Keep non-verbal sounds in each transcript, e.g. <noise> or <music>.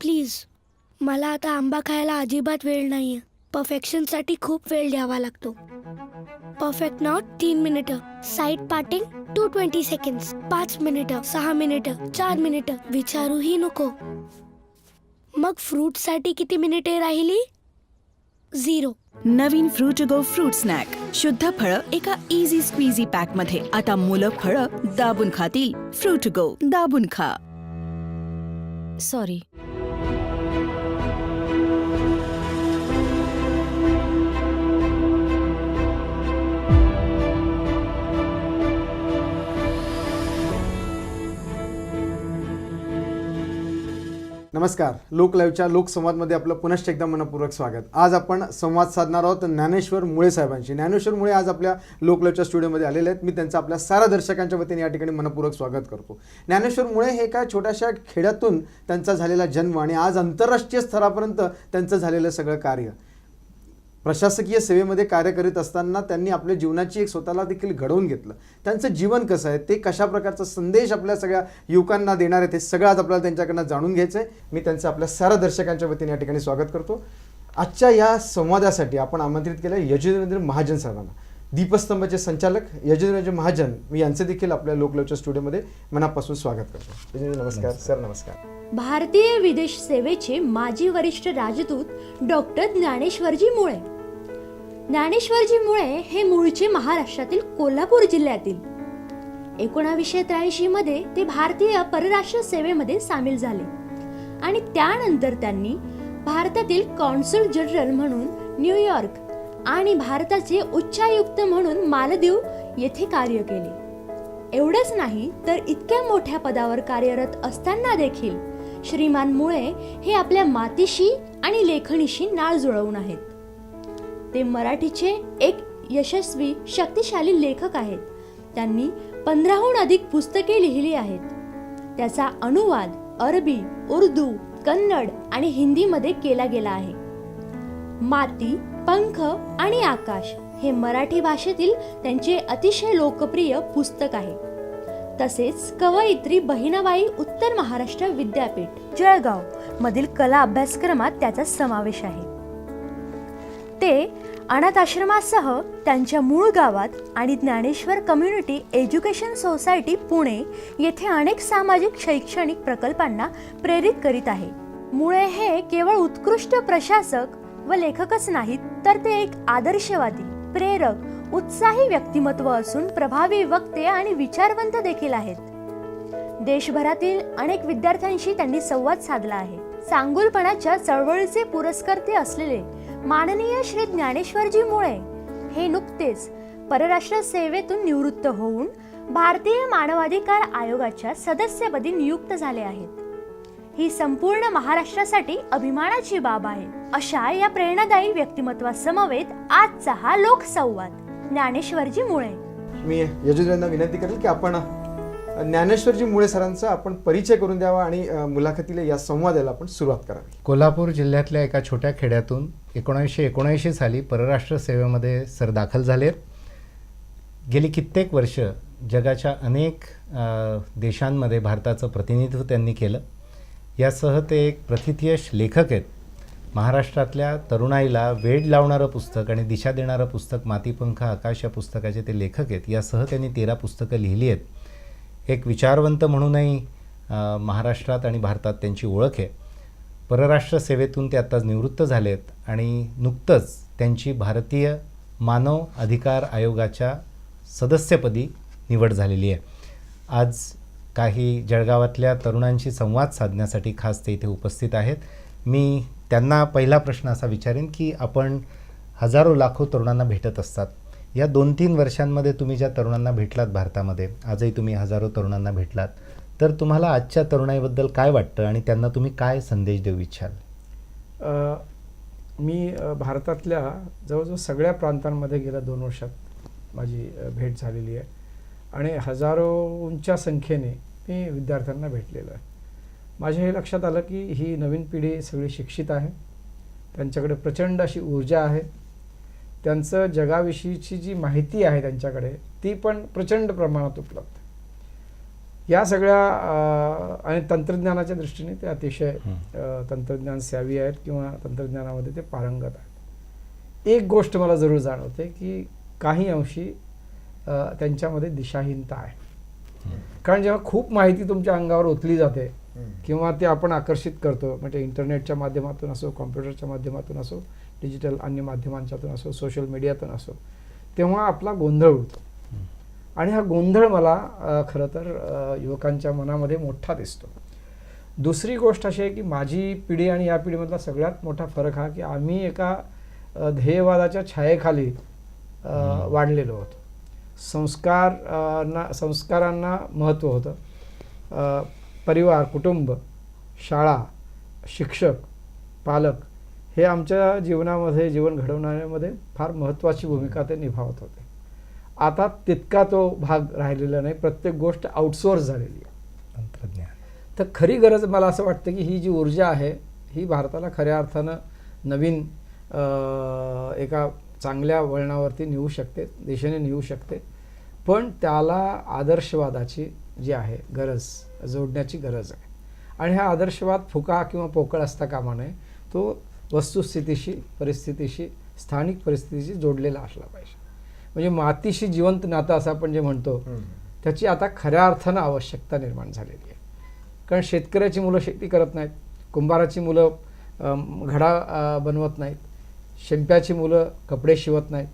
Please. मला आता आंबा खायला अजिबात वेळ नाहीये. परफेक्शनसाठी खूप वेळ द्यावा लागतो. परफेक्ट नॉट तीन मिनिटं. Side parting two twenty seconds. पाच मिनिटं सहा मिनिटं चार मिनिटं. विचारूही नको. मग फ्रूटसाठी किती मिनिटे राहिली? झिरो. नवीन फ्रुट गो फ्रूट स्नॅक शुद्ध फळं एका इझी स्क्वीझी पॅक मध्ये. आता मुलं फळं दाबून खातील. फ्रुट गो दाबून खा. सॉरी नमस्कार. लोक लाईव्हच्या लोकसंवादमध्ये आपलं पुनश्च एकदा मनपूर्वक स्वागत. आज आपण संवाद साधणार आहोत ज्ञानेश्वर मुळे साहेबांशी. ज्ञानेश्वर मुळे आज आपल्या लोक लाईव्हच्या स्टुडिओमध्ये आलेले आहेत. मी त्यांचं आपल्या सारा दर्शकांच्या वतीने या ठिकाणी मनपूर्वक स्वागत करतो. ज्ञानेश्वर मुळे हे एका छोट्याशा खेड्यातून त्यांचा झालेला जन्म आणि आज आंतरराष्ट्रीय स्तरापर्यंत त्यांचं झालेलं सगळं कार्य. प्रशासकीय सेवेमध्ये कार्य करीत असताना त्यांनी आपल्या जीवनाची एक स्वतःला देखील घडवून घेतलं. त्यांचं जीवन कसं आहे ते कशा प्रकारचा संदेश आपल्या सगळ्या युवकांना देणार आहे ते सगळं आज आपल्याला त्यांच्याकडनं जाणून घ्यायचं आहे मी त्यांचं आपल्या सारा दर्शकांच्या वतीने या ठिकाणी स्वागत करतो. आजच्या या संवादासाठी आपण आमंत्रित केलं यजुवेंद्र महाजन साहेबांना. दीपस्तंभाचे संचालक यजुवेंद्र महाजन मी यांचे देखील आपल्या लोकलवच्या स्टुडिओमध्ये मनापासून स्वागत करतो. नमस्कार. सर नमस्कार. भारतीय विदेश सेवेचे माजी वरिष्ठ राजदूत डॉक्टर ज्ञानेश्वरजी मुळे. ज्ञानेश्वरजी मुळे हे मूळचे महाराष्ट्रातील कोल्हापूर जिल्ह्यातील. एकोणावीसशे त्र्याऐंशी मध्ये ते भारतीय परराष्ट्र सेवेमध्ये सामील झाले. आणि त्यानंतर त्यांनी भारतातील कॉन्सुल जनरल म्हणून न्यूयॉर्क आणि भारताचे उच्चायुक्त म्हणून मालदीव येथे कार्य केले. एवढंच नाही तर इतक्या मोठ्या पदावर कार्यरत असताना देखील श्रीमान मुळे हे आपल्या मातीशी आणि लेखणीशी नाळ जुळवून आहेत. ते मराठीचे एक यशस्वी शक्तिशाली लेखक आहेत. त्यांनी पंधराहून अधिक पुस्तके लिहिली आहेत. त्याचा अनुवाद अरबी उर्दू कन्नड आणि हिंदीमध्ये केला गेला आहे. माती पंख आणि आकाश हे मराठी भाषेतील त्यांचे अतिशय लोकप्रिय पुस्तक आहे. तसेच कवयित्री बहिणाबाई उत्तर महाराष्ट्र विद्यापीठ जळगाव मधील कला अभ्यासक्रमात त्याचा समावेश आहे. ते अनाथ आश्रमासह त्यांच्या मूळ गावात आणि Dnyaneshwar community education society Pune येथे अनेक सामाजिक शैक्षणिक प्रकल्पांना प्रेरित करीत आहे. मुळे हे केवळ उत्कृष्ट प्रशासक व लेखकच नाहीत तर ते एक आदर्शवादी प्रेरक उत्साही व्यक्तिमत्व असून प्रभावी वक्ते आणि विचारवंत देखील आहेत. देशभरातील अनेक विद्यार्थ्यांशी त्यांनी संवाद साधला आहे. सांगुलपणाच्या चळवळीचे पुरस्कर्ते असलेले माननीय श्री ज्ञानेश्वरजी मुळे हे नुकतेच परराष्ट्र सेवेतून निवृत्त होऊन भारतीय मानवाधिकार आयोगाच्या सदस्यपदी नियुक्त झाले आहेत. ही संपूर्ण महाराष्ट्रासाठी अभिमानाची बाब आहे. अशा या प्रेरणादायी व्यक्तिमत्वासमवेत आजचा हा लोकसंवाद ज्ञानेश्वरजी मुळे मी यजुवेंद्रांना विनंती करेल की आपण ज्ञानेश्वरजी मुळे सरांचा आपण परिचय करून द्यावा आणि मुलाखतीला या संवादाला आपण सुरुवात करावी. कोल्हापूर जिल्ह्यातल्या एका छोट्या खेड्यातून एकोणीसशे एकोणऐंशी साली परराष्ट्र सेवेमध्ये सर दाखल झालेत गेली कित्येक वर्ष जगाच्या अनेक देशांमध्ये भारताचं प्रतिनिधित्व त्यांनी केलं. यासह ते एक प्रथितयश लेखक आहेत. महाराष्ट्रातल्या तरुणाईला वेड लावणारं पुस्तक आणि दिशा देणारं पुस्तक मातीपंख आकाश या पुस्तकाचे ते लेखक आहेत. यासह त्यांनी तेरा पुस्तकं लिहिली आहेत. एक विचारवंत म्हणूनही महाराष्ट्रात आणि भारतात त्यांची ओळख आहे. परराष्ट्र सेवेतून ते आत्ताच निवृत्त झालेत आणि नुकतंच त्यांची भारतीय मानव अधिकार आयोगाच्या सदस्यपदी निवड झालेली आहे. आज काही जळगावातल्या तरुणांशी संवाद साधण्यासाठी खास ते इथे उपस्थित आहेत. मी त्यांना पहिला प्रश्न असा विचारेन की आपण हजारो लाखो तरुणांना भेटत असतात. या दोन तीन वर्षांमध्ये तुम्ही ज्या तरुणांना भेटलात भारतामध्ये आजही तुम्ही हजारो तरुणांना भेटलात तर तुम्हाला आजच्या तरुणाईबद्दल काय वाटतं आणि त्यांना तुम्ही काय संदेश देऊ इच्छाल? मी भारतातल्या जवळजवळ सगळ्या प्रांतांमध्ये गेल्या दोन वर्षात माझी भेट झालेली आहे. आणि हजारोंच्या संख्येने मी विद्यार्थ्यांना भेटलेलो आहे. माझ्या हे लक्षात आलं की ही नवीन पिढी सगळी शिक्षित आहे. त्यांच्याकडे प्रचंड अशी ऊर्जा आहे. त्यांचं जगाविषयीची जी माहिती आहे त्यांच्याकडे ती पण प्रचंड प्रमाणात उपलब्ध. आहे या सगळ्या आणि तंत्रज्ञानाच्या दृष्टीने ते अतिशय तंत्रज्ञान सॅवी आहेत किंवा तंत्रज्ञानामध्ये ते पारंगत आहेत. एक गोष्ट मला जरूर जाणवते की काही अंशी त्यांच्यामध्ये दिशाहीनता आहे. कारण जेव्हा खूप माहिती तुमच्या अंगावर ओतली जाते किंवा ते आपण आकर्षित करतो म्हणजे इंटरनेटच्या माध्यमातून असो कॉम्प्युटरच्या माध्यमातून असो डिजिटल अन्य माध्यमांच्यातून असो सोशल मीडियातून असो तेव्हा आपला गोंधळ उडतो. आणि हा गोंधळ मला खरं तर युवकांच्या मनामध्ये मोठा दिसतो. दुसरी गोष्ट अशी आहे की माझी पिढी आणि या पिढीमधला सगळ्यात मोठा फरक हा की आम्ही एका ध्येयवादाच्या छायेखाली वाढलेलो होतो. संस्कार ना संस्कारांना महत्त्व होतं. परिवार कुटुंब शाळा शिक्षक पालक हे आमच्या जीवनामध्ये जीवन घडवण्यामध्ये फार महत्त्वाची भूमिका ते निभावत होते. आता तितका तो भाग राहिलेला नाही. प्रत्येक गोष्ट आउटसोर्स झालेली आहे. तंत्रज्ञान. तर खरी गरज मला असं वाटतं की ही जी ऊर्जा आहे ही भारताला खऱ्या अर्थानं नवीन एका चांगल्या वळणावरती नेऊ शकते दिशेने नेऊ शकते. पण त्याला आदर्शवादाची जी आहे गरज जोडण्याची गरज आहे. आणि हा आदर्शवाद फुका किंवा पोकळ असता कामा नये. तो वस्तुस्थितीशी परिस्थितीशी स्थानिक परिस्थितीशी जोडलेला असला पाहिजे. म्हणजे मातीशी जिवंत नातं असं आपण जे म्हणतो त्याची आता खऱ्या अर्थानं आवश्यकता निर्माण झालेली आहे. कारण शेतकऱ्याची मुलं शेती करत नाहीत. कुंभाराची मुलं घडा बनवत नाहीत. शिंप्याची मुलं कपडे शिवत नाहीत.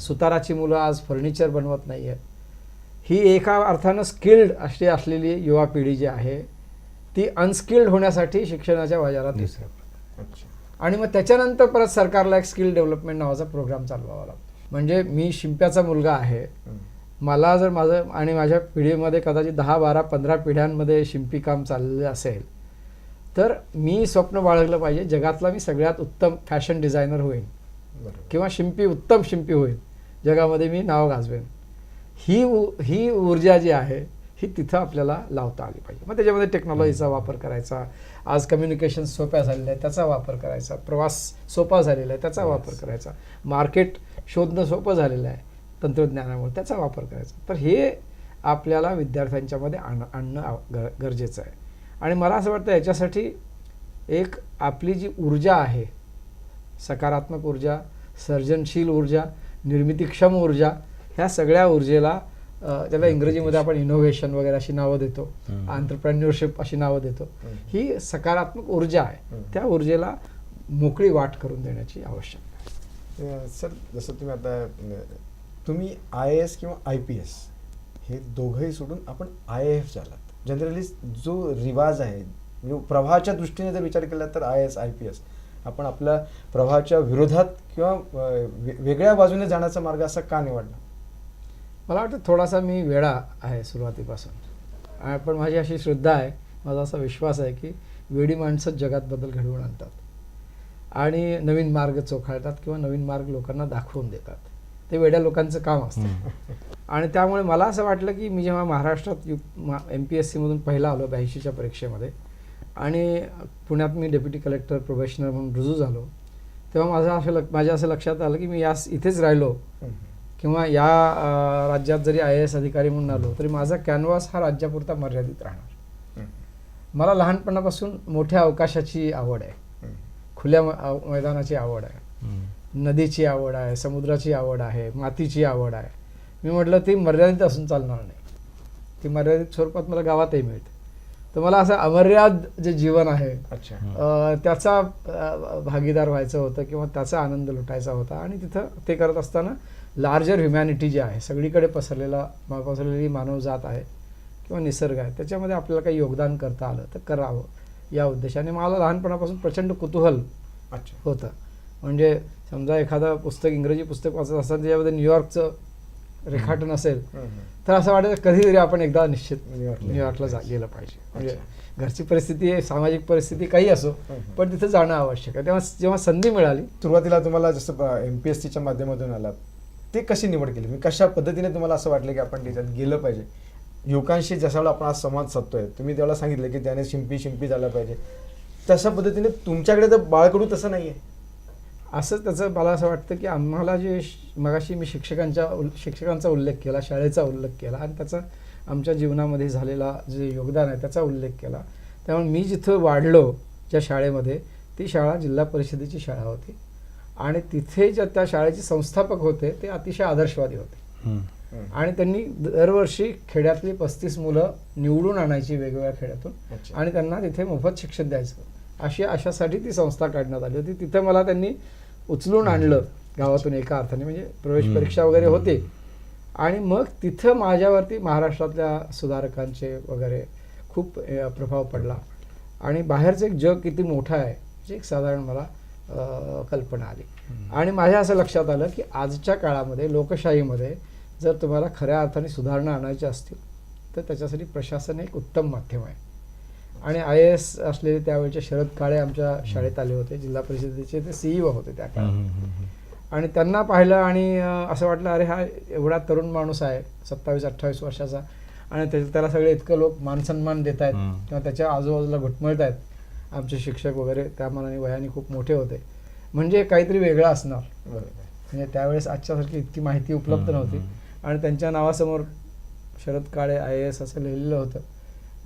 सुताराची मुलं आज फर्निचर बनवत नाही आहेत ही एका अर्थानं स्किल्ड अशी असलेली युवा पिढी जी आहे ती अनस्किल्ड होण्यासाठी शिक्षणाच्या बाजारात आणि मग त्याच्यानंतर परत सरकारला एक स्किल डेव्हलपमेंट नावाचा प्रोग्राम चालवावा लागतो. म्हणजे मी शिंप्याचा मुलगा आहे. मला जर माझं आणि माझ्या पिढीमध्ये कदाचित दहा बारा पंधरा पिढ्यांमध्ये शिंपी काम चाललेलं असेल तर मी स्वप्न बाळगलं पाहिजे जगातला मी सगळ्यात उत्तम फॅशन डिझायनर होईन. किंवा शिंपी उत्तम शिंपी होईल जगामध्ये मी नाव गाजवेन. ही ही ऊर्जा जी आहे ही तिथं आपल्याला लावता आली पाहिजे. मग त्याच्यामध्ये टेक्नॉलॉजीचा वापर करायचा. आज कम्युनिकेशन सोप्या झालेल्या आहे त्याचा वापर करायचा. प्रवास सोपा झालेला आहे त्याचा वापर करायचा. मार्केट शोधणं सोपं झालेलं आहे तंत्रज्ञानामुळे त्याचा वापर करायचा. तर हे आपल्याला विद्यार्थ्यांच्यामध्ये आण आणणं गरजेचं आहे. आणि मला असं वाटतं याच्यासाठी एक आपली जी ऊर्जा आहे सकारात्मक ऊर्जा सर्जनशील ऊर्जा निर्मितीक्षम ऊर्जा ह्या सगळ्या ऊर्जेला त्याला इंग्रजीमध्ये आपण इनोव्हेशन वगैरे अशी नावं देतो. आंतरप्रेन्युअरशिप अशी नावं देतो. ही सकारात्मक ऊर्जा आहे. त्या ऊर्जेला मोकळी वाट करून देण्याची आवश्यकता आहे. सर जसं तुम्ही आता तुम्ही आय एस किंवा आय पी एस हे दोघंही सोडून आपण आय एफ झालात. जनरली जो रिवाज आहे म्हणजे प्रवाहाच्या दृष्टीने जर विचार केला तर I S I P S आपण आपल्या प्रवाहाच्या विरोधात किंवा वेगळ्या बाजूने जाण्याचा मार्ग असा का निवडला? मला वाटतं थोडासा मी वेळा आहे सुरुवातीपासून. पण माझी अशी श्रद्धा आहे माझा असा विश्वास आहे की वेडी माणसंच जगात बदल घडवून आणतात. आणि नवीन मार्ग चोखाळतात किंवा नवीन मार्ग लोकांना दाखवून देतात. ते वेड्या लोकांचं काम असतं. आणि त्यामुळे मला असं वाटलं की मी जेव्हा महाराष्ट्रात यू एम पी एस सीमधून पहिला आलो ब्याऐंशीच्या परीक्षेमध्ये आणि पुण्यात मी डेप्युटी कलेक्टर प्रोफेशनल म्हणून रुजू झालो तेव्हा माझं असं लक माझ्या असं लक्षात आलं की मी यास इथेच राहिलो. किंवा या राज्यात जरी आय ए एस अधिकारी म्हणून आलो तरी माझा कॅनव्हास हा राज्यापुरता मर्यादित राहणार. मला लहानपणापासून मोठ्या अवकाशाची आवड आहे. खुल्या मैदानाची आवड आहे. नदीची आवड आहे समुद्राची आवड आहे मातीची आवड आहे. मी म्हटलं ती मर्यादित असून चालणार नाही. ती मर्यादित स्वरूपात मला गावातही मिळते. तर मला असं अमर्याद जे जीवन आहे अच्छा. त्याचा भागीदार व्हायचं होतं किंवा त्याचा आनंद लुटायचा होता आणि तिथं ते करत असताना लार्जर ह्युमॅनिटी जी आहे सगळीकडे पसरलेला पसरलेली मानवजात आहे किंवा निसर्ग आहे त्याच्यामध्ये आपल्याला काही योगदान करता आलं तर करावं या उद्देशाने. मला लहानपणापासून प्रचंड कुतूहल अच्छा. होतं. म्हणजे समजा एखादं पुस्तक इंग्रजी पुस्तक वाचत असताना त्याच्यामध्ये न्यूयॉर्कचं रेखाटन असेल तर असं वाटायचं कधीतरी आपण एकदा निश्चित न्यूयॉर्कला न्यूयॉर्कला जा गेलं पाहिजे. म्हणजे घरची परिस्थिती सामाजिक परिस्थिती काही असो पण तिथं जाणं आवश्यक आहे. तेव्हा जेव्हा संधी मिळाली सुरुवातीला तुम्हाला जसं एम पी एस सीच्या माध्यमातून आलात ते कशी निवड केली? म्हणजे कशा पद्धतीने तुम्हाला असं वाटलं की आपण त्याच्यात गेलं पाहिजे? युवकांशी जसा आपण आज संवाद साधतोय तुम्ही त्याला सांगितलं की त्याने शिंपी शिंपी झाला पाहिजे. तशा पद्धतीने तुमच्याकडे तर बाळकडू तसं नाही आहे असंच त्याचं मला असं वाटतं की आम्हाला जे मगाशी मी शिक्षकांच्या उल- शिक्षकांचा उल्लेख केला शाळेचा उल्लेख केला आणि त्याचा आमच्या जीवनामध्ये झालेला जे योगदान आहे त्याचा उल्लेख केला. त्यामुळे मी जिथं वाढलो ज्या शाळेमध्ये ती शाळा जिल्हा परिषदेची शाळा होती. आणि तिथे ज्या त्या शाळेचे संस्थापक होते ते अतिशय आदर्शवादी होते. आणि त्यांनी दरवर्षी खेड्यातली पस्तीस मुलं निवडून आणायची वेगवेगळ्या खेड्यातून. आणि त्यांना तिथे मोफत शिक्षण द्यायचं. अशी अशासाठी ती संस्था काढण्यात आली होती. तिथं मला त्यांनी उचलून आणलं. गावातून एका अर्थाने म्हणजे प्रवेश. परीक्षा वगैरे होते. आणि मग तिथं माझ्यावरती महाराष्ट्रातल्या सुधारकांचे वगैरे खूप प्रभाव पडला. आणि बाहेरचं एक जग किती मोठं आहे याची एक साधारण मला कल्पना आली. आणि माझ्या असं लक्षात आलं की आजच्या काळामध्ये लोकशाहीमध्ये जर तुम्हाला खऱ्या अर्थाने सुधारणा आणायच्या असतील तर त्याच्यासाठी प्रशासन एक उत्तम माध्यम आहे. आणि आय एस असलेले त्यावेळेचे शरद काळे आमच्या शाळेत आले होते जिल्हा परिषदेचे ते सीईओ होते त्या काळात. आणि त्यांना पाहिलं आणि असं वाटलं अरे हा एवढा तरुण माणूस आहे सत्तावीस अठ्ठावीस वर्षाचा आणि त्या- त्याला सगळे इतकं लोक मानसन्मान देत आहेत. किंवा त्याच्या आजूबाजूला घुटमळत आहेत. आमचे शिक्षक वगैरे त्या मानाने वयाने खूप मोठे होते. म्हणजे काहीतरी वेगळं असणार. म्हणजे त्यावेळेस आजच्यासारखी इतकी माहिती उपलब्ध नव्हती. आणि त्यांच्या नावासमोर Sharad Kale I A S असं लिहिलेलं होतं.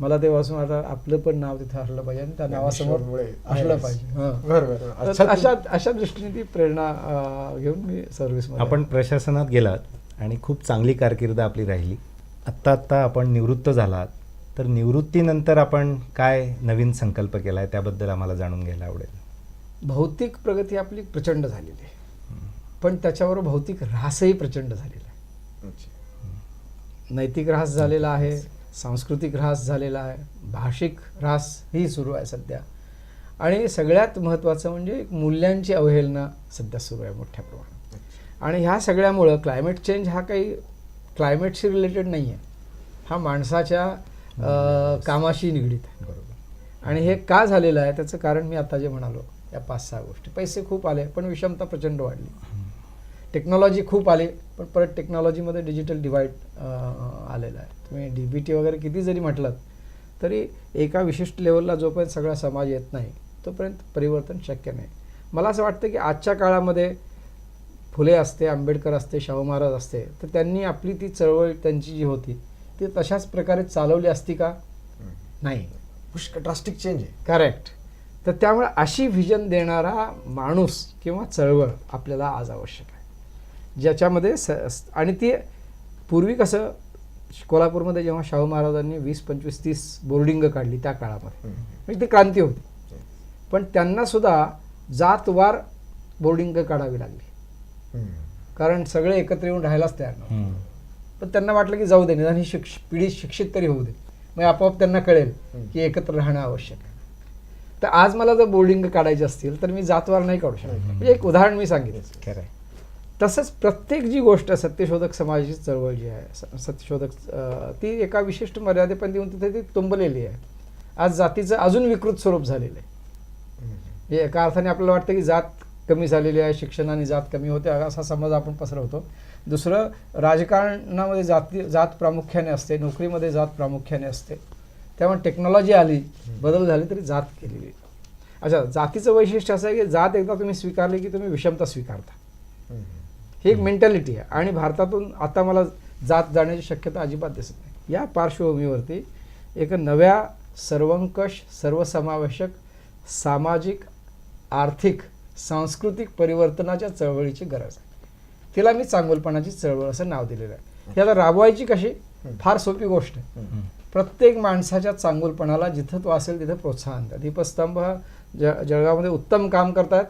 मला ते वाचून आता आपलं पण नाव तिथं असलं पाहिजे आणि त्या नावासमोर असलं. पाहिजे. अशा अशा दृष्टीने ती प्रेरणा घेऊन मी सर्व्हिसमध्ये आपण प्रशासनात गेलात आणि खूप चांगली कारकीर्द आपली राहिली. आत्ता आत्ता आपण निवृत्त झालात. तर निवृत्तीनंतर आपण काय नवीन संकल्प केला आहे त्याबद्दल आम्हाला जाणून घ्यायला आवडेल. भौतिक प्रगती आपली प्रचंड झालेली आहे. पण त्याच्यावर भौतिक ऱ्हासही प्रचंड झालेला आहे. नैतिक ऱ्हास झालेला आहे. सांस्कृतिक ऱ्हास झालेला आहे भाषिक ऱ्हास ही सुरू आहे सध्या. आणि सगळ्यात महत्त्वाचं म्हणजे एक मूल्यांची अवहेलना सध्या सुरू आहे मोठ्या प्रमाणात. आणि ह्या सगळ्यामुळं क्लायमेट चेंज हा काही क्लायमेटशी रिलेटेड नाही आहे हा माणसाच्या कामाशी निगडीत आहे. आणि हे का झालेलं आहे त्याचं कारण मी आता जे म्हणालो या पाच सहा गोष्टी. पैसे खूप आले पण विषमता प्रचंड वाढली. टेक्नॉलॉजी खूप आली पण परत टेक्नॉलॉजीमध्ये डिजिटल डिवाईड आलेला आहे. तुम्ही डी बी टी वगैरे किती जरी म्हटलं तरी एका विशिष्ट लेवलला जोपर्यंत सगळा समाज येत नाही तोपर्यंत परिवर्तन शक्य नाही. मला असं वाटतं की आजच्या काळामध्ये फुले असते आंबेडकर असते शाहू महाराज असते तर त्यांनी आपली ती चळवळ त्यांची जी होती ती तशाच प्रकारे चालवली असती का? नाही. पुष्कळ ड्रास्टिक चेंज आहे. करेक्ट तर त्यामुळे अशी व्हिजन देणारा माणूस किंवा चळवळ आपल्याला आज आवश्यक आहे. ज्याच्यामध्ये स आणि ती पूर्वी कसं कोल्हापूरमध्ये जेव्हा शाहू महाराजांनी वीस पंचवीस तीस बोर्डिंग काढली त्या काळामध्ये. म्हणजे ती क्रांती होती. पण त्यांना सुद्धा जातवार बोर्डिंग काढावी लागली. कारण सगळे एकत्र येऊन राहायलाच तयार नव्हते. पण त्यांना वाटलं की जाऊ दे निदान ही शिक्ष पिढी शिक्षित तरी होऊ दे. मग आपोआप त्यांना कळेल की एकत्र राहणं आवश्यक आहे. तर आज मला जर बोर्डिंग काढायचे असतील तर मी जातवार नाही काढू शकत. म्हणजे एक उदाहरण मी सांगितलं. खरं आहे. तसंच प्रत्येक जी गोष्ट सत्यशोधक समाजाची चळवळ जी आहे स- सत्यशोधक ती एका विशिष्ट मर्यादेपर्यंत येऊन तिथे ती तुंबलेली आहे. आज जातीचं अजून विकृत स्वरूप झालेलं आहे. हे एका अर्थाने आपल्याला वाटतं की जात कमी झालेली आहे शिक्षणाने जात कमी होते असा समज आपण पसरवतो. दुसरं राजकारणामध्ये जाती जात प्रामुख्याने असते नोकरीमध्ये जात प्रामुख्याने असते. त्यामुळे टेक्नॉलॉजी आली बदल झाले तरी जात केलेली. अच्छा जातीचं वैशिष्ट्य असं आहे की जात एकदा तुम्ही स्वीकारली की तुम्ही विषमता स्वीकारता. ही एक मेंटॅलिटी आहे. आणि भारतातून आता मला जात जाण्याची शक्यता अजिबात दिसत नाही. या पार्श्वभूमीवरती एक नव्या सर्वंकष सर्वसमावेशक सामाजिक आर्थिक सांस्कृतिक परिवर्तनाच्या चळवळीची गरज आहे. तिला मी चांगुलपणाची चळवळ असं नाव दिलेलं आहे. ही आता राबवायची कशी? फार सोपी गोष्ट आहे. प्रत्येक माणसाच्या चांगुलपणाला जिथं तो असेल तिथं प्रोत्साहन द्या. दीपस्तंभ ज जळगावमध्ये उत्तम काम करतात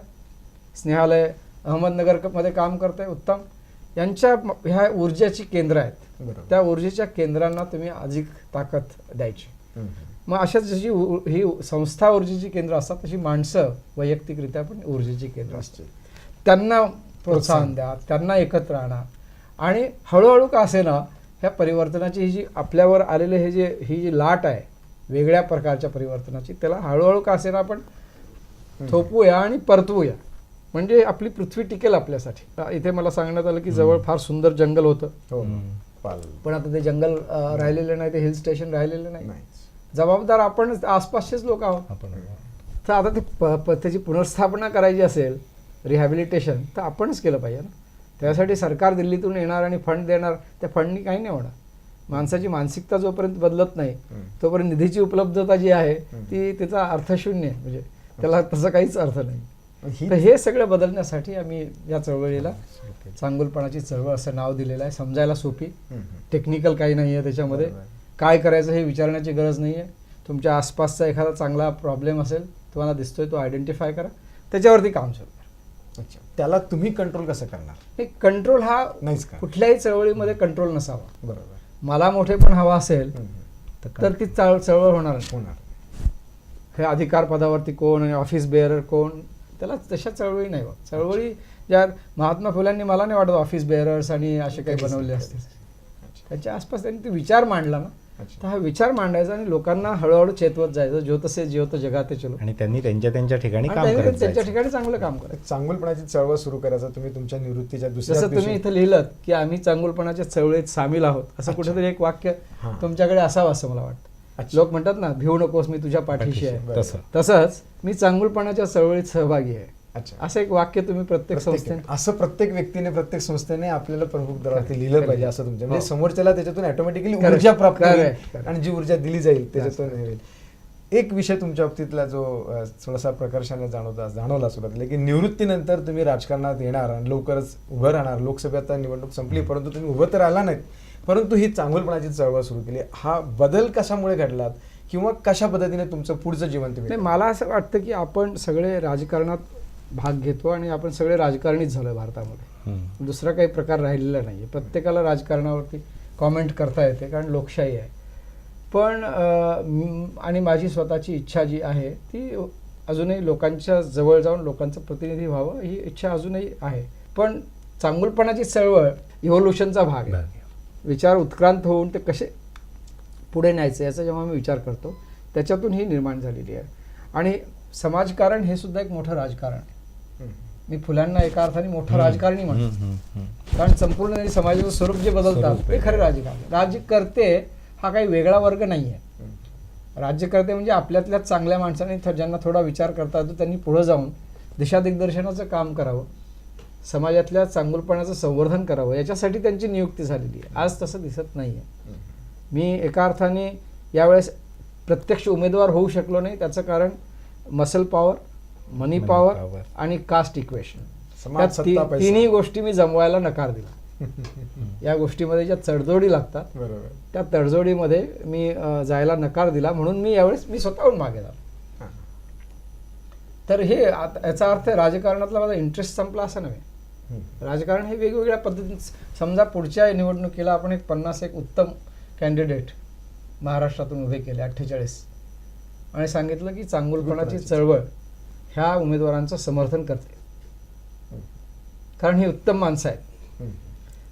स्नेहालय अहमदनगरमध्ये काम करत आहे उत्तम. यांच्या ह्या ऊर्जेची केंद्र आहेत. त्या ऊर्जेच्या केंद्रांना तुम्ही अधिक ताकद द्यायची. मग अशाच जशी ही संस्था ऊर्जेची केंद्र असतात तशी माणसं वैयक्तिकरित्या पण ऊर्जेची केंद्र असतात. त्यांना प्रोत्साहन द्या त्यांना एकत्र आणा. आणि हळूहळू का असेना ह्या परिवर्तनाची ही जी आपल्यावर आलेले हे जे ही जी लाट आहे वेगळ्या प्रकारच्या परिवर्तनाची त्याला हळूहळू का असेना आपण थोपवूया आणि परतवूया. म्हणजे आपली पृथ्वी टिकेल आपल्यासाठी. इथे मला सांगण्यात आलं की जवळ फार सुंदर जंगल होतं. हो. पण आता ते जंगल राहिलेले नाही ते हिल स्टेशन राहिलेले नाही. जबाबदार आपण आसपासचेच लोक आहोत. आपण तर आता ती त्याची पुनर्स्थापना करायची असेल रिहॅबिलिटेशन तर आपणच केलं पाहिजे ना. त्यासाठी सरकार दिल्लीतून येणार आणि फंड देणार त्या फंडनी काही नाही होणार. माणसाची मानसिकता जोपर्यंत बदलत नाही. तोपर्यंत निधीची उपलब्धता जी आहे ती त्याचा अर्थशून्य आहे. म्हणजे त्याला तसा काहीच अर्थ नाही. तर हे सगळं बदलण्यासाठी आम्ही या चळवळीला चांगुलपणाची चळवळ असं नाव दिलेलं आहे. समजायला सोपी. टेक्निकल काही नाही आहे त्याच्यामध्ये. काय करायचं हे विचारण्याची गरज नाही आहे तुमच्या आसपासचा एखादा चांगला प्रॉब्लेम असेल तुम्हाला दिसतोय तो आयडेंटिफाय करा. त्याच्यावरती काम सुरू करा. अच्छा. त्याला तुम्ही कंट्रोल कसं करणार? हे कंट्रोल हा नाहीच कुठल्याही चळवळीमध्ये कंट्रोल नसावा. बरोबर. मला मोठेपण हवा असेल. तर ती चळ चळवळ होणार नाही होणार. हे अधिकार पदावरती कोण आणि ऑफिस बेअरर कोण त्याला तशा चळवळी नाही बा चळवळी ज्या महात्मा फुल्यांनी मला नाही वाटत ऑफिस बेअरर्स आणि असे काही बनवले असतील नाही. त्याच्या आसपास त्यांनी ते विचार मांडला ना. तर हा विचार मांडायचा आणि लोकांना हळूहळू चेतवत जायचं जो तसे जिवत जगाते चलो आणि त्यांनी त्यांच्या त्यांच्या ठिकाणी काम करत त्यांच्या. ठिकाणी चांगलं काम करायचं एक चांगुलपणाची चळवळ सुरू करायचा तुम्ही तुमच्या निवृत्तीच्या दुसऱ्या जसं तुम्ही इथं लिहिलं की आम्ही चांगुलपणाच्या चळवळीत सामील आहोत असं. कुठेतरी एक वाक्य हां. तुमच्याकडे असावं असं मला वाटतं. लोक म्हणतात ना भिवू नकोस मी तुझ्या पाठीशी आहे. तसंच मी चांगुलपणाच्या चळवळीत सहभागी आहे. अच्छा. असं एक वाक्य तुम्ही प्रत्येक संस्थेत असं प्रत्येक व्यक्तीने प्रत्येक संस्थेने आपल्याला प्रमुख दरावरती लिहिलं. पाहिजे असं तुमचं म्हणजे हो. समोरच्याला त्याच्यातून ऑटोमॅटिकली. ऊर्जा प्राप्त. आणि जी ऊर्जा दिली जाईल त्याच्यातून होईल. एक विषय तुमच्या बाबतीतला जो थोडासा प्रकर्षाने जाणवता जाणवला सुरुवातीला की निवृत्तीनंतर तुम्ही राजकारणात येणार आणि लवकरच उभं राहणार लोकसभेत निवडणूक संपली परंतु तुम्ही उभं तर आला नाहीत. परंतु ही चांगुलपणाची चळवळ सुरू केली. हा बदल कशामुळे घडलात किंवा कशा पद्धतीने तुमचं पुढचं जीवन तुम्ही मला असं वाटतं की आपण सगळे राजकारणात भाग घेतो आणि आपण सगळे राजकारणीच झालो भारतामध्ये. दुसरा काही प्रकार राहिलेला नाही प्रत्येकाला राजकारणावरती कॉमेंट करता येते कारण लोकशाही आहे. पण आणि माझी स्वतःची इच्छा जी आहे ती अजूनही लोकांच्या जवळ जाऊन लोकांचं प्रतिनिधी व्हावं ही इच्छा अजूनही आहे. पण चांगुलपणाची चळवळ इव्होल्युशनचा भाग आहे. विचार उत्क्रांत होऊन ते कसे पुढे न्यायचे याचा जेव्हा मी विचार करतो त्याच्यातून ही निर्माण झालेली आहे. आणि समाजकारण हे सुद्धा एक मोठं राजकारण आहे. मी फुलांना एका अर्थाने मोठं राजकारणी म्हणतो. कारण संपूर्ण समाजाचं स्वरूप जे बदलतात ते. खरे राजकारण राज्यकर्ते हा काही वेगळा वर्ग नाही आहे. राज्यकर्ते म्हणजे आपल्यातल्या चांगल्या माणसांनी ज्यांना थोडा विचार करता येतो त्यांनी पुढे जाऊन दिशादिग्दर्शनाचं काम करावं. समाजातल्या चांगुलपणाचं संवर्धन करावं याच्यासाठी त्यांची नियुक्ती झालेली आहे आज तसं दिसत नाही आहे मी एका अर्थाने यावेळेस प्रत्यक्ष उमेदवार होऊ शकलो नाही त्याचं कारण मसल पॉवर मनी पॉवर. आणि कास्ट इक्वेशन ती-. तिन्ही गोष्टी मी जमवायला नकार दिला <laughs> या गोष्टीमध्ये ज्या चढजोडी लागतात त्या तडजोडीमध्ये मी जायला नकार दिला म्हणून मी यावेळेस मी स्वतःहून मागे झालो. तर हे आता- याचा अर्थ राजकारणातला माझा इंटरेस्ट संपला असं नव्हे. राजकारण हे वेगवेगळ्या पद्धतीने समजा पुढच्या निवडणुकीला आपण एक पन्नास एक उत्तम कॅन्डिडेट महाराष्ट्रातून उभे केले अठ्ठेचाळीस. आणि सांगितलं की चांगुलपणाची चळवळ ह्या उमेदवारांचं समर्थन करते. कारण ही उत्तम माणसं आहेत.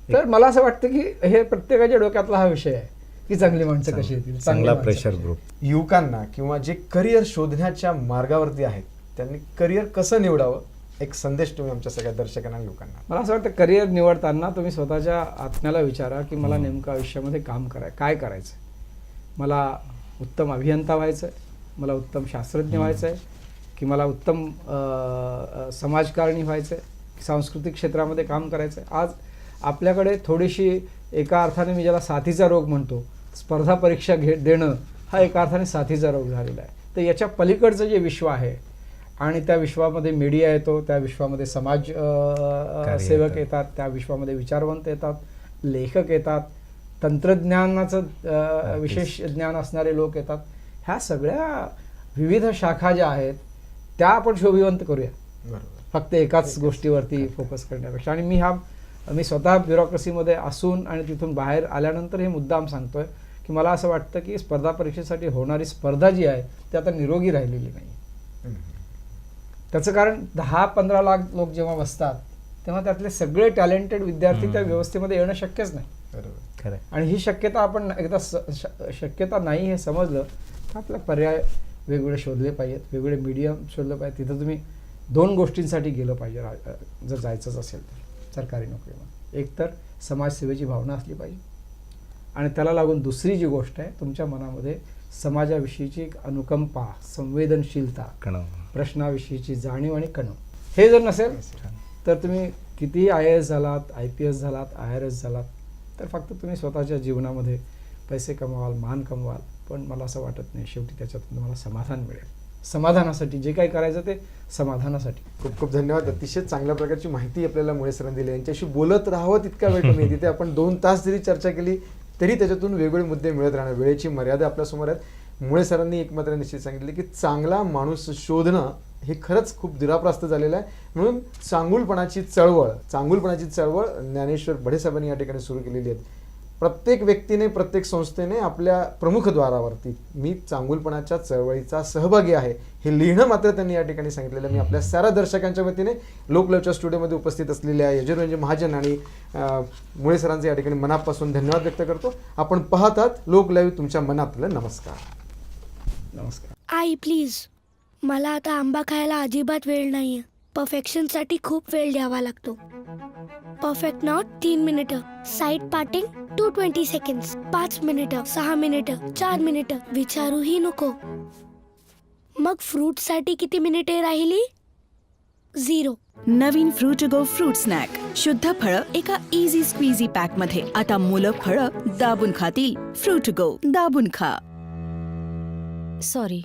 तर मला असं वाटतं की हे प्रत्येकाच्या डोक्यातला हा विषय आहे की चांगली माणसं कशी येतील चांगली प्रेशर ग्रुप युवकांना किंवा जे करिअर शोधण्याच्या मार्गावरती आहेत त्यांनी करिअर कसं निवडावं? एक संदेश तुम्ही आमच्या सगळ्या दर्शकांना लोकांना. मला असं वाटतं करिअर निवडताना तुम्ही स्वतःच्या आत्म्याला विचारा की मला नेमकं आयुष्यामध्ये काम कराय काय करायचं मला उत्तम अभियंता व्हायचं आहे मला उत्तम शास्त्रज्ञ व्हायचं आहे की मला उत्तम समाजकारणी व्हायचं आहे सांस्कृतिक क्षेत्रामध्ये काम करायचं आहे आज आपल्याकडे थोडीशी एका अर्थाने मी ज्याला साथीचा रोग म्हणतो स्पर्धा परीक्षा घे देणं हा एका अर्थाने साथीचा रोग झालेला आहे. तर याच्या पलीकडचं जे विश्व आहे आणि त्या विश्वामध्ये मीडिया येतो त्या विश्वामध्ये समाज सेवक येतात. त्या विश्वामध्ये विचारवंत येतात लेखक येतात तंत्रज्ञानाचं विशेष ज्ञान असणारे लोक येतात. ह्या सगळ्या विविध शाखा ज्या आहेत त्या आपण शोभिवंत करूया फक्त एकाच गोष्टीवरती फोकस करण्यापेक्षा. आणि मी हा मी स्वतः ब्युरोक्रेसीमध्ये असून आणि तिथून बाहेर आल्यानंतर हे मुद्दाम सांगतोय की मला असं वाटतं की स्पर्धा परीक्षेसाठी होणारी स्पर्धा जी आहे ती आता निरोगी राहिलेली नाही. त्याचं कारण दहा पंधरा लाख लोक जेव्हा बसतात तेव्हा त्यातले सगळे टॅलेंटेड विद्यार्थी त्या व्यवस्थेमध्ये येणं शक्यच नाही. बरोबर. खरं आणि ही शक्यता आपण एकदा स- श- शक्यता नाही हे समजलं तर आपला पर्याय वेगवेगळे शोधले पाहिजेत वेगवेगळे मीडियम शोधलं पाहिजे तिथं तुम्ही दोन गोष्टींसाठी गेलं पाहिजे रा- जर जायचंच असेल तर. सरकारी नोकरीमध्ये एक तर समाजसेवेची भावना असली पाहिजे. आणि त्याला लागून दुसरी जी गोष्ट आहे तुमच्या मनामध्ये समाजाविषयीची एक अनुकंपा संवेदनशीलता प्रश्नाविषयीची जाणीव आणि कणव. हे जर नसेल तर तुम्ही कितीही आय एस झालात आय पी एस झालात आय आर एस झालात तर फक्त तुम्ही स्वतःच्या जीवनामध्ये पैसे कमवाल मान कमवाल पण मला असं वाटत नाही. शेवटी त्याच्यातून तुम्हाला समाधान मिळेल. समाधानासाठी जे काही करायचं ते समाधानासाठी. खूप खूप धन्यवाद. अतिशय चांगल्या प्रकारची माहिती आपल्याला मुळे सरांनी दिली. यांच्याशी बोलत राहावं तितका वेळ कमी तिथे आपण दोन तास जरी चर्चा केली तरी त्याच्यातून वेगवेगळे मुद्दे मिळत राहणार. वेळेची मर्यादा आपल्यासमोर आहेत. मुळे सरांनी एकमात्र निश्चित सांगितले की चांगला माणूस शोधणं हे खरंच खूप दुराप्रास्त झालेलं आहे. म्हणून चांगुलपणाची चळवळ चांगुलपणाची चळवळ ज्ञानेश्वर भडेसाहेबांनी या ठिकाणी सुरू केलेली आहे. प्रत्येक व्यक्तीने प्रत्येक संस्थेने आपल्या प्रमुखद्वारावरती मी चांगुलपणाच्या चळवळीचा सहभागी आहे हे लिहिणं मात्र त्यांनी या ठिकाणी सांगितलेलं आहे. मी आपल्या सारा दर्शकांच्या वतीने लोकलवच्या स्टुडिओमध्ये उपस्थित असलेल्या यजुरंजन महाजन आणि मुळे सरांचे या ठिकाणी मनापासून धन्यवाद व्यक्त करतो. आपण पाहतात लोकलाईव्ह तुमच्या मनातलं नमस्कार. नमस्कार. आई प्लीज़ मला आता आंबा खायला अजिबात वेळ नाहीये. परफेक्शनसाठी खूप वेळ द्यावा लागतो. परफेक्ट नॉट तीन मिनिटं side parting two twenty seconds पाच मिनिटं सहा मिनिटं चार मिनिटं विचारूही नको. मग फ्रूटसाठी किती मिनिटे राहिली? झिरो नवीन फ्रूट गो फ्रूट स्नॅक शुद्ध फळं एका इझी स्क्वीझी पॅक मध्ये. आता मुलं फळं दाबून खातील. फ्रूट गो दाबून खा. सॉरी